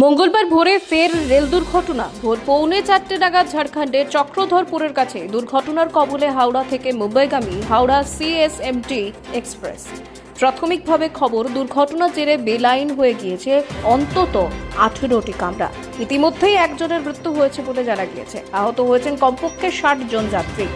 মঙ্গলবার ভোরে ফের রেল দুর্ঘটনা। ভোর পৌনে চারটে নাগাদ ঝাড়খণ্ডের চক্রধরপুরের কাছে দুর্ঘটনার কবলে হাওড়া থেকে মুম্বাইগামী হাওড়া সিএসএমটি এক্সপ্রেস প্রাথমিকভাবে খবর, দুর্ঘটনার জেরে বেলাইন হয়ে গিয়েছে অন্তত আঠেরোটি কামরা। ইতিমধ্যেই একজনের মৃত্যু হয়েছে বলে জানা গিয়েছে। আহত হয়েছেন কমপক্ষে ষাট জন যাত্রী।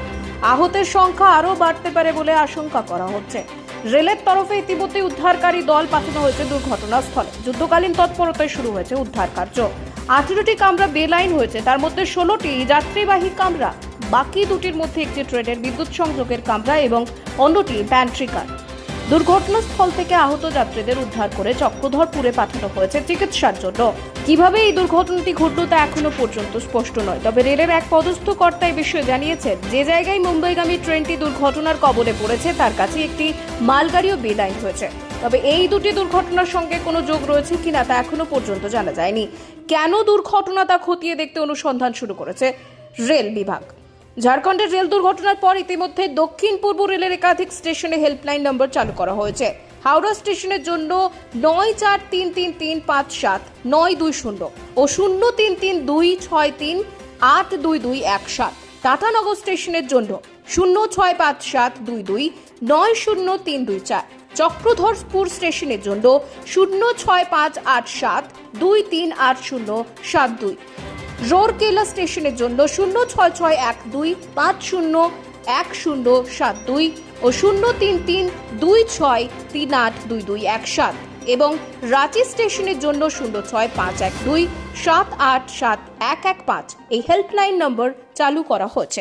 আহতের সংখ্যা আরও বাড়তে পারে বলে আশঙ্কা করা হচ্ছে। রেলের তরফে ইতিমধ্যে উদ্ধারকারী দল পাঠানো হয়েছে দুর্ঘটনাস্থলে। যুদ্ধকালীন তৎপরতায় শুরু হয়েছে উদ্ধার কার্য। আঠেরোটি কামরা বেলাইন হয়েছে, তার মধ্যে ষোলোটি যাত্রীবাহী কামরা। বাকি দুটির মধ্যে একটি ট্রেনের বিদ্যুৎ সংযোগের কামরা এবং অন্যটি ব্যান্ট্রি কার দুর্ঘটনাস্থল থেকে আহত যাত্রীদের উদ্ধার করে চক্রধরপুরে পাঠানো হয়েছে চিকিৎসার জন্য। কীভাবে এই দুর্ঘটনাটি ঘটল তা এখনও পর্যন্ত স্পষ্ট নয়, তবে রেলের এক পদস্থ কর্তা বিষয়ে জানিয়েছেন, যে জায়গায় মুম্বাইগামী ট্রেনটি দুর্ঘটনার কবলে পড়েছে, তার কাছে একটি মালগাড়িও বেলাইন হয়েছে। তবে এই দুটি দুর্ঘটনার সঙ্গে কোনো যোগ রয়েছে কিনা তা এখনও পর্যন্ত জানা যায়নি। কেন দুর্ঘটনা তা খতিয়ে দেখতে অনুসন্ধান শুরু করেছে রেল বিভাগ। ঝাড়খণ্ডের রেল দুর্ঘটনার পর ইতিমধ্যে দক্ষিণ পূর্ব রেলের একাধিক স্টেশনে হেল্পলাইন নম্বর চালু করা হয়েছে। হাওড়া স্টেশনের জন্য নয় চার তিন তিন তিন পাঁচ সাত নয় দুই শূন্য ও শূন্য তিন তিন দুই ছয় তিন আট দুই দুই এক সাত। টাটানগর স্টেশনের জন্য শূন্য ছয় পাঁচ সাত দুই দুই নয় শূন্য তিন দুই চার। চক্রধরপুর স্টেশনের জন্য শূন্য ছয় পাঁচ আট সাত দুই তিন আট শূন্য সাত দুই। রোরকেলা স্টেশনের জন্য শূন্য ছয় ছয় এক দুই পাঁচ শূন্য এক শূন্য সাত দুই ও শূন্য তিন তিন দুই ছয় তিন আট দুই দুই এক সাত এবং রাঁচি স্টেশনের জন্য শূন্য ছয় পাঁচ এক দুই সাত আট সাত এক এক পাঁচ এই হেল্পলাইন নম্বর চালু করা হয়েছে।